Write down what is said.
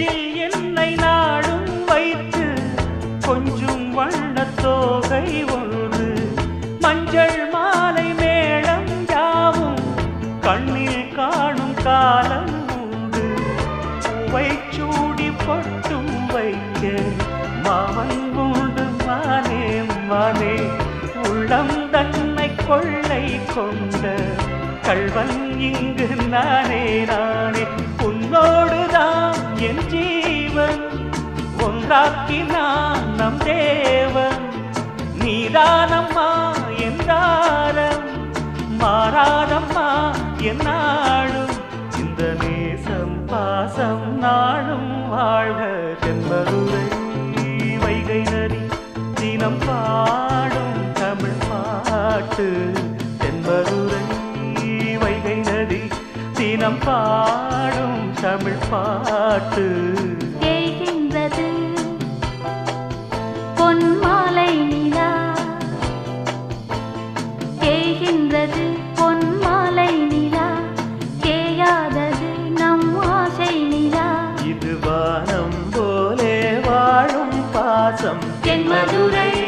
நெஞ்சில் என்னை நாடும் வைத்து கொஞ்சம் வண்ண தோகை ஒன்று. மஞ்சள் மாலை மேளம் யாவும் கண்ணில் காணும் காலம் உண்டு. பூவை சூடி பொட்டும் வைக்க மாமன் உண்டு மானே மானே. உள்ளம் தன்னை கொள்ளை கொண்ட கல்வன் இங்கு நானே நானே. ஜீவன் ஒன்றாக்கினான் நம் தேவன். நீதானம்மா என்றாரம் மாறாதம்மா என்னாலும் இந்த நேசம் பாசம் நாளும் வாழ்க தென்பதுரை வைகை நரி தினம் பாடும் தமிழ் பாட்டு. தினம் பாடும் தமிழ் பாட்டு. தேய்கின்றது பொன் மாலை நிலா. தேய்கின்றது பொன் மாலை நிலா. தேயாதது நம் ஆசை நிலா. இது வானம் போலே வாழும் பாசம். தென்மதுரை